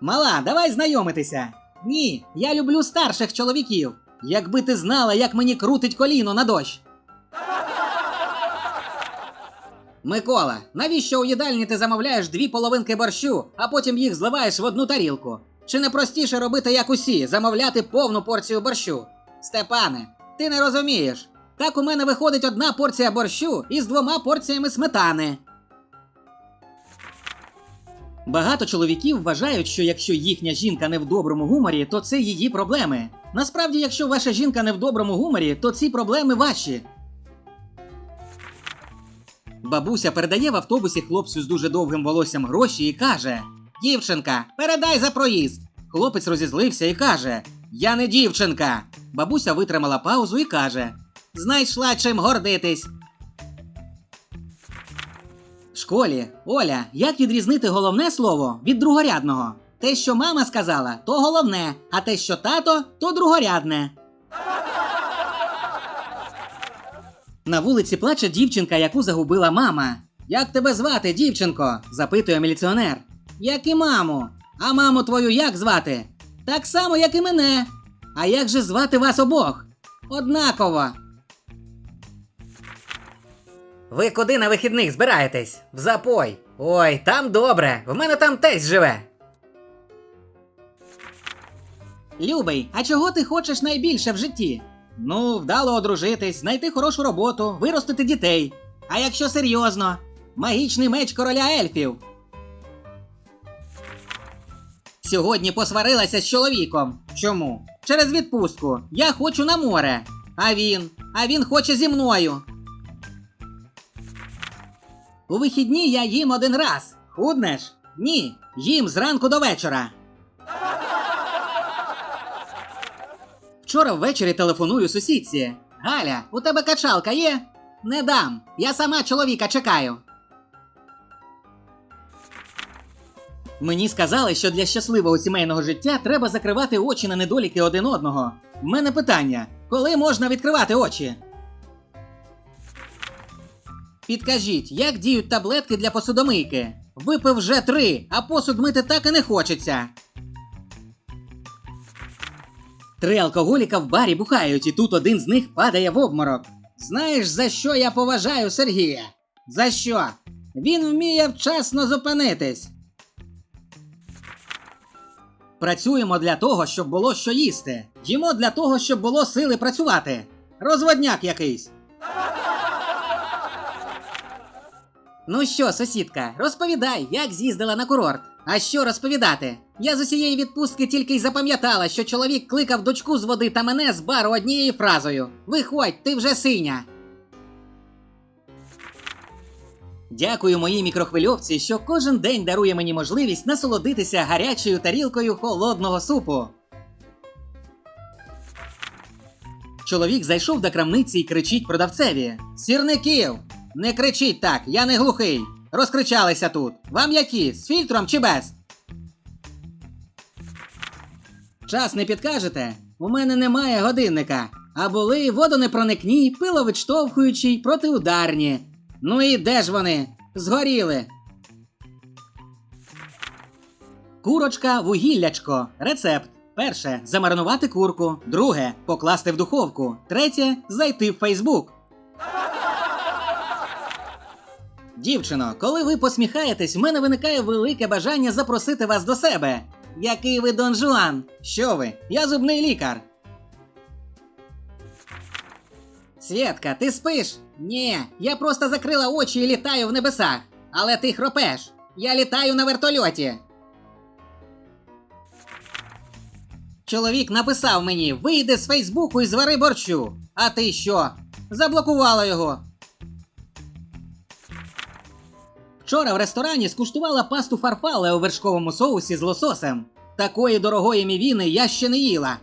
Мала, давай знайомитися. Ні, я люблю старших чоловіків. Якби ти знала, як мені крутить коліно на дощ. Микола, навіщо у їдальні ти замовляєш дві половинки борщу, а потім їх зливаєш в одну тарілку? Чи не простіше робити як усі, замовляти повну порцію борщу? Степане, ти не розумієш. Так у мене виходить одна порція борщу із двома порціями сметани. Багато чоловіків вважають, що якщо їхня жінка не в доброму гуморі, то це її проблеми. Насправді, якщо ваша жінка не в доброму гуморі, то ці проблеми ваші. Бабуся передає в автобусі хлопцю з дуже довгим волоссям гроші і каже: Дівчинка, передай за проїзд. Хлопець розізлився і каже: Я не дівчинка. Бабуся витримала паузу і каже: Знайшла чим гордитись. Школі, Оля, як відрізнити головне слово від другорядного? Те, що мама сказала, то головне, а те, що тато, то другорядне. На вулиці плаче дівчинка, яку загубила мама. Як тебе звати, дівчинко? запитує міліціонер. Як і маму. А маму твою як звати? Так само, як і мене. А як же звати вас обох? Однаково. Ви куди на вихідних збираєтесь? В запой. Ой, там добре. В мене там тесть живе. Любий, а чого ти хочеш найбільше в житті? Ну, вдало одружитись, знайти хорошу роботу, виростити дітей. А якщо серйозно, магічний меч короля ельфів. Сьогодні посварилася з чоловіком. Чому? Через відпустку. Я хочу на море. А він? А він хоче зі мною. У вихідні я їм один раз. Худнеш? Ні. Їм зранку до вечора. Вчора ввечері телефоную сусідці. Галя, у тебе качалка є? Не дам. Я сама чоловіка чекаю. Мені сказали, що для щасливого сімейного життя треба закривати очі на недоліки один одного. В мене питання: коли можна відкривати очі? Підкажіть, як діють таблетки для посудомийки? Випив вже три, а посуд мити так і не хочеться. Три алкоголіка в барі бухають, і тут один з них падає в обморок. Знаєш, за що я поважаю Сергія? За що? Він вміє вчасно зупинитись. Працюємо для того, щоб було що їсти. Їмо для того, щоб було сили працювати. Розводняк якийсь. Ну що, сусідка, розповідай, як з'їздила на курорт. А що розповідати? Я з усієї відпустки тільки й запам'ятала, що чоловік кликав дочку з води та мене з бару однією фразою: Виходь, ти вже синя. Дякую моїй мікрохвильовці, що кожен день дарує мені можливість насолодитися гарячою тарілкою холодного супу. Чоловік зайшов до крамниці і кричить продавцеві: Сірників! Не кричіть так, я не глухий. Розкричалися тут. Вам які? З фільтром чи без? Час не підкажете? У мене немає годинника. А були водонепроникні, пиловідштовхуючі, протиударні. Ну і де ж вони? Згоріли. Курочка вугіллячко. Рецепт. Перше замаринувати курку. Друге покласти в духовку. Третє зайти в Фейсбук. Дівчино, коли ви посміхаєтесь, в мене виникає велике бажання запросити вас до себе. Який ви Дон Жуан? Що ви? Я зубний лікар. Свєтка, ти спиш? Ні, я просто закрила очі і літаю в небесах. Але ти хропеш. Я літаю на вертольоті. Чоловік написав мені: вийди з Фейсбуку і звари борщу. А ти що? Заблокувала його. Вчора в ресторані скуштувала пасту фарфале у вершковому соусі з лососем. Такої дорогої мівіни я ще не їла.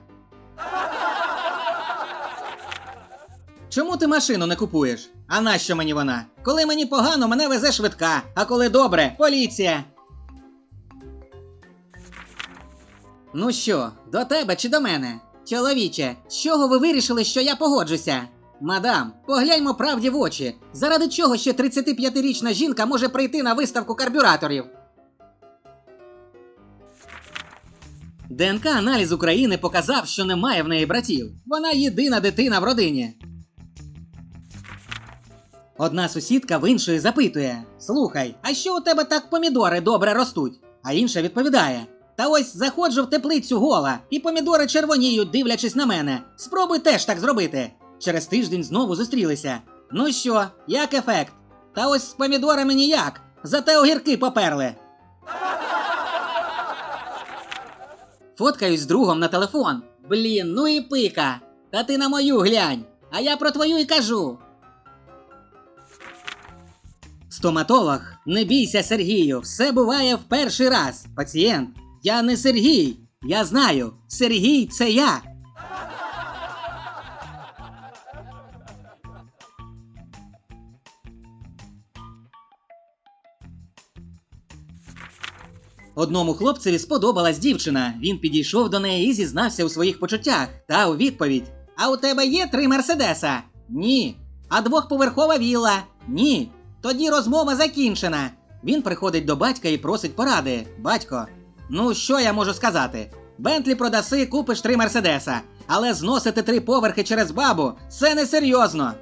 Чому ти машину не купуєш? А нащо мені вона? Коли мені погано, мене везе швидка, а коли добре поліція. Ну що, до тебе чи до мене? Чоловіче, з чого ви вирішили, що я погоджуся? Мадам, погляньмо правді в очі. Заради чого ще 35-річна жінка може прийти на виставку карбюраторів? ДНК-аналіз України показав, що немає в неї братів. Вона єдина дитина в родині. Одна сусідка в іншої запитує: Слухай, а що у тебе так помідори добре ростуть? А інша відповідає: Та ось заходжу в теплицю гола, і помідори червоніють, дивлячись на мене. Спробуй теж так зробити. Через тиждень знову зустрілися. Ну що, як ефект? Та ось з помідорами ніяк, зате огірки поперли. Фоткаюсь з другом на телефон. Блін, ну і пика. Та ти на мою глянь. А я про твою і кажу. Стоматолог, не бійся, Сергію, все буває в перший раз. Пацієнт, я не Сергій. Я знаю, Сергій це я. Одному хлопцеві сподобалась дівчина. Він підійшов до неї і зізнався у своїх почуттях. Та у відповідь: А у тебе є три мерседеса? Ні. А двохповерхова вілла? Ні. Тоді розмова закінчена. Він приходить до батька і просить поради. Батько, ну що я можу сказати? Бентлі продаси, купиш три мерседеса, але зносити три поверхи через бабу це несерйозно.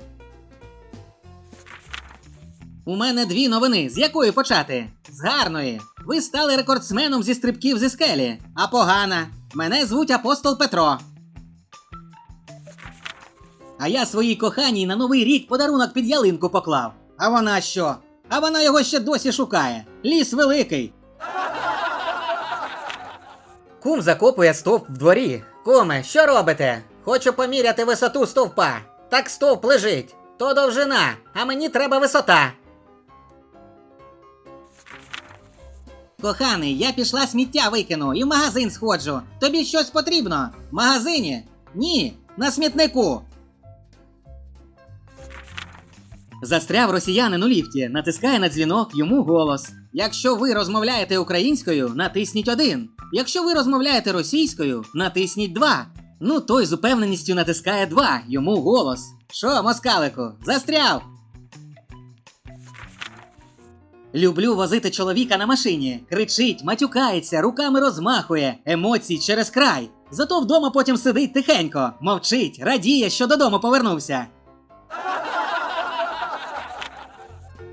У мене дві новини. З якої почати? З гарної. Ви стали рекордсменом зі стрибків зі скелі. А погана. Мене звуть апостол Петро. А я своїй коханій на новий рік подарунок під ялинку поклав. А вона що? А вона його ще досі шукає. Ліс великий. Кум закопує стовп в дворі. Куме, що робите? Хочу поміряти висоту стовпа. Так стовп лежить. То довжина, а мені треба висота. Коханий, я пішла сміття викину і в магазин сходжу. Тобі щось потрібно? В магазині? Ні, на смітнику. Застряв росіянин у ліфті, натискає на дзвінок йому голос. Якщо ви розмовляєте українською, натисніть один. Якщо ви розмовляєте російською, натисніть два. Ну той з упевненістю натискає два, йому голос. Що, москалику, застряв? Люблю возити чоловіка на машині. Кричить, матюкається, руками розмахує, емоцій через край. Зато вдома потім сидить тихенько, мовчить, радіє, що додому повернувся.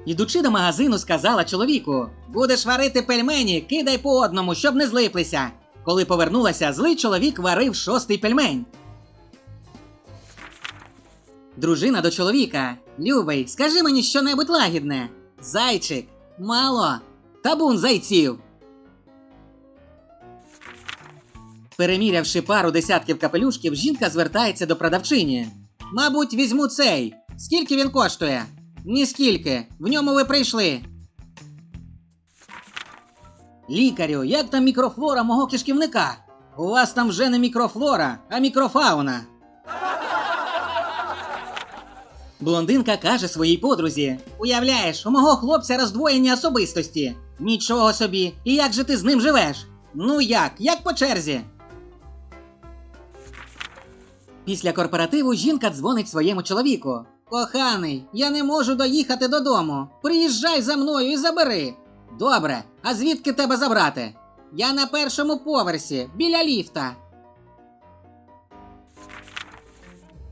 Ідучи до магазину, сказала чоловіку: Будеш варити пельмені, кидай по одному, щоб не злиплися. Коли повернулася, злий чоловік варив шостий пельмень. Дружина до чоловіка. Любий, скажи мені щонебудь лагідне. Зайчик, мало. Табун зайців. Перемірявши пару десятків капелюшків, жінка звертається до продавчині. Мабуть, візьму цей. Скільки він коштує? Ніскільки. В ньому ви прийшли. Лікарю, як там мікрофлора мого кишківника? У вас там вже не мікрофлора, а мікрофауна. Блондинка каже своїй подрузі: Уявляєш, у мого хлопця роздвоєні особистості. Нічого собі, і як же ти з ним живеш? Ну як, як по черзі? Після корпоративу жінка дзвонить своєму чоловіку. Коханий, я не можу доїхати додому. Приїжджай за мною і забери. Добре, а звідки тебе забрати? Я на першому поверсі, біля ліфта.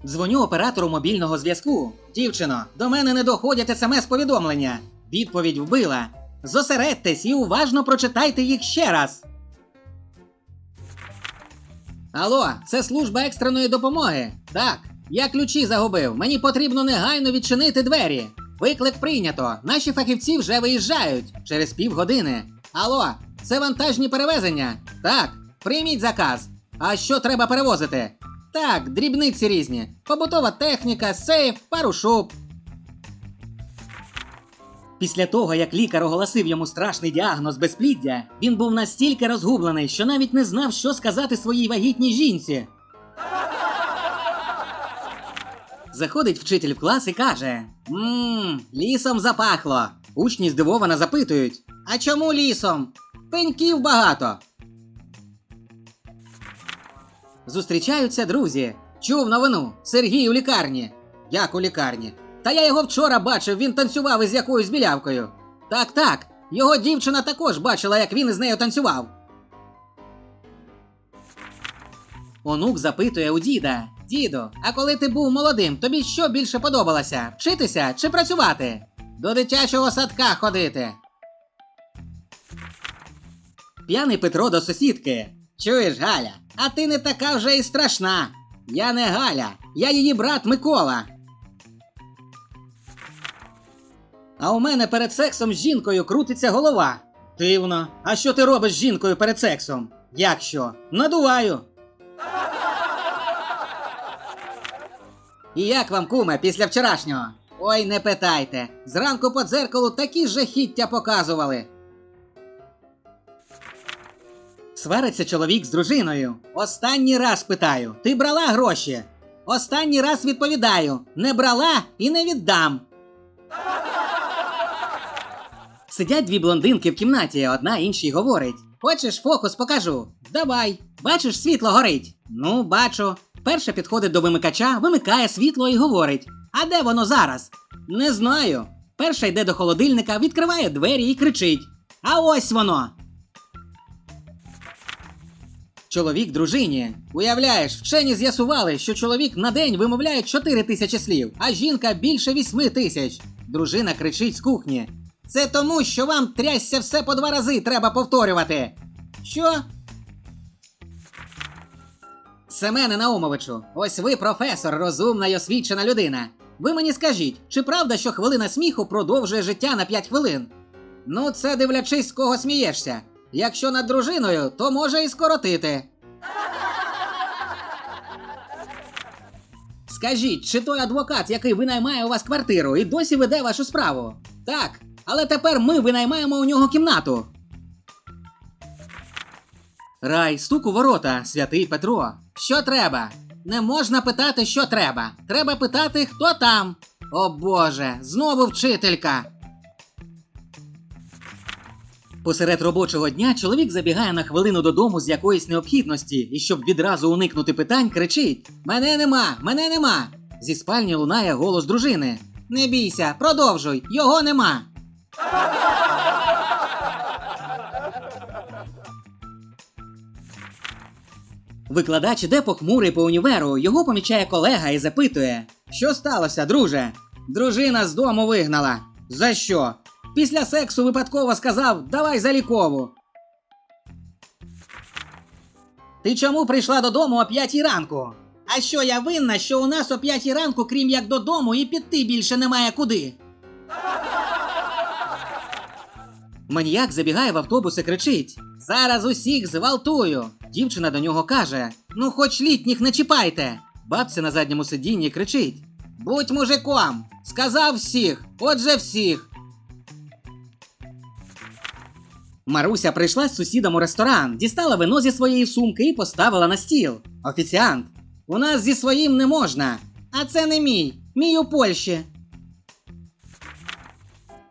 Дзвоню оператору мобільного зв'язку. Дівчино, до мене не доходять смс-повідомлення. Відповідь вбила. Зосередьтесь і уважно прочитайте їх ще раз. Алло, це служба екстреної допомоги. Так, я ключі загубив. Мені потрібно негайно відчинити двері. Виклик прийнято. Наші фахівці вже виїжджають через півгодини. Алло, це вантажні перевезення. Так, прийміть заказ. А що треба перевозити? Так, дрібниці різні. Побутова техніка, сейф, пару шуб. Після того, як лікар оголосив йому страшний діагноз безпліддя, він був настільки розгублений, що навіть не знав, що сказати своїй вагітній жінці. Заходить вчитель в клас і каже: Мм, лісом запахло. Учні здивовано запитують: А чому лісом? Пеньків багато. Зустрічаються друзі. Чув новину. Сергій у лікарні. Як у лікарні? Та я його вчора бачив, він танцював із якоюсь білявкою. Так, так. Його дівчина також бачила, як він із нею танцював. Онук запитує у діда: Діду, а коли ти був молодим, тобі що більше подобалося? Вчитися чи працювати? До дитячого садка ходити. П'яний Петро до сусідки. Чуєш, Галя, а ти не така вже і страшна. Я не Галя, я її брат Микола. А у мене перед сексом з жінкою крутиться голова. Дивно. А що ти робиш з жінкою перед сексом? Як що? Надуваю. І як вам, куме, після вчорашнього? Ой, не питайте. Зранку по дзеркалу такі жахіття показували. Свариться чоловік з дружиною. Останній раз питаю: ти брала гроші? Останній раз відповідаю: не брала і не віддам. Сидять дві блондинки в кімнаті, одна іншій говорить: Хочеш фокус покажу? Давай. Бачиш, світло горить. Ну, бачу. Перша підходить до вимикача, вимикає світло і говорить: А де воно зараз? Не знаю. Перша йде до холодильника, відкриває двері і кричить: А ось воно. Чоловік дружині. Уявляєш, вчені з'ясували, що чоловік на день вимовляє 4 тисячі слів, а жінка більше 8 тисяч. Дружина кричить з кухні. Це тому, що вам трясся все по два рази треба повторювати. Що? Семене Наумовичу, ось ви професор, розумна й освічена людина. Ви мені скажіть, чи правда, що хвилина сміху продовжує життя на 5 хвилин? Ну, це дивлячись, з кого смієшся. Якщо над дружиною, то може і скоротити. Скажіть, чи той адвокат, який винаймає у вас квартиру, і досі веде вашу справу? Так, але тепер ми винаймаємо у нього кімнату. Рай, стук у ворота, святий Петро. Що треба? Не можна питати, що треба. Треба питати, хто там. О Боже, знову вчителька. Посеред робочого дня чоловік забігає на хвилину додому з якоїсь необхідності і, щоб відразу уникнути питань, кричить: Мене нема, мене нема. Зі спальні лунає голос дружини. Не бійся, продовжуй, його нема. Викладач іде похмурий по універу, його помічає колега і запитує: Що сталося, друже? Дружина з дому вигнала. За що? Після сексу випадково сказав: Давай залікову. Ти чому прийшла додому о п'ятій ранку? А що я винна, що у нас о п'ятій ранку, крім як додому, і піти більше немає куди? Маніяк забігає в автобус і кричить: Зараз усіх зґвалтую. Дівчина до нього каже: Ну, хоч літніх не чіпайте. Бабця на задньому сидінні кричить: Будь мужиком! Сказав всіх, отже всіх. Маруся прийшла з сусідом у ресторан, дістала вино зі своєї сумки і поставила на стіл. Офіціант. У нас зі своїм не можна. А це не мій. Мій у Польщі.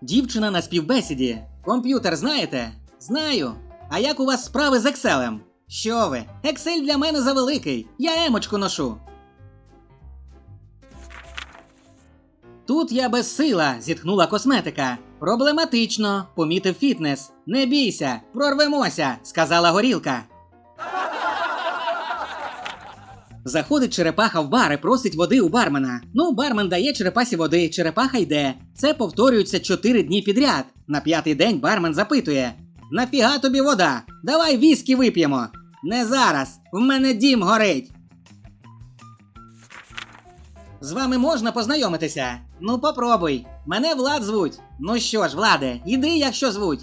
Дівчина на співбесіді. Комп'ютер знаєте? Знаю. А як у вас справи з Екселем? Що ви? Ексель для мене завеликий. Я емочку ношу. Тут я безсила, зітхнула косметика. Проблематично, помітив фітнес. Не бійся, прорвемося, сказала горілка. Заходить черепаха в бар і просить води у бармена. Ну, бармен дає черепасі води, черепаха йде. Це повторюється чотири дні підряд. На п'ятий день бармен запитує: Нафіга тобі вода? Давай віскі вип'ємо. Не зараз. В мене дім горить. З вами можна познайомитися? Ну попробуй. Мене Влад звуть. Ну що ж, Владе, іди, якщо звуть.